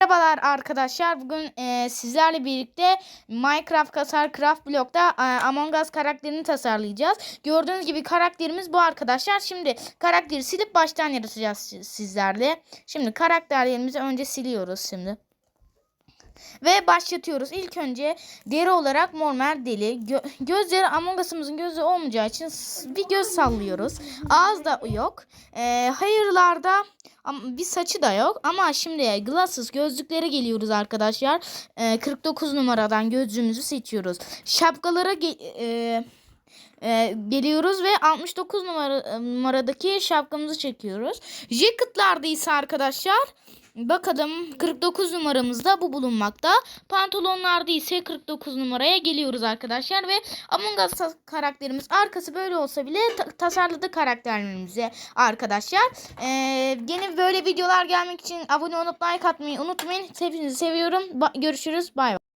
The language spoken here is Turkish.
Merhabalar arkadaşlar. Bugün e, sizlerle birlikte Minecraft Kasar Craft Block'ta e, Among Us karakterini tasarlayacağız. Gördüğünüz gibi karakterimiz bu arkadaşlar. Şimdi karakteri silip baştan yaratacağız siz- sizlerle. Şimdi karakterlerimizi önce siliyoruz şimdi. Ve başlatıyoruz. İlk önce deri olarak mormer deli. Gö- gözleri Among Us'ımızın gözü olmayacağı için bir göz sallıyoruz. Ağız da yok. Ee, hayırlarda bir saçı da yok. Ama şimdi glasses gözlüklere geliyoruz arkadaşlar. Ee, 49 numaradan gözlüğümüzü seçiyoruz. Şapkalara e, e, geliyoruz ve 69 numara, numaradaki şapkamızı çekiyoruz. Jacket'larda arkadaşlar bakalım 49 numaramızda bu bulunmakta. Pantolonlarda ise 49 numaraya geliyoruz arkadaşlar ve Among Us karakterimiz arkası böyle olsa bile ta- tasarladık karakterlerimizi arkadaşlar. Ee, yeni böyle videolar gelmek için abone olup like atmayı unutmayın. Hepinizi seviyorum. Ba- görüşürüz. Bay bay.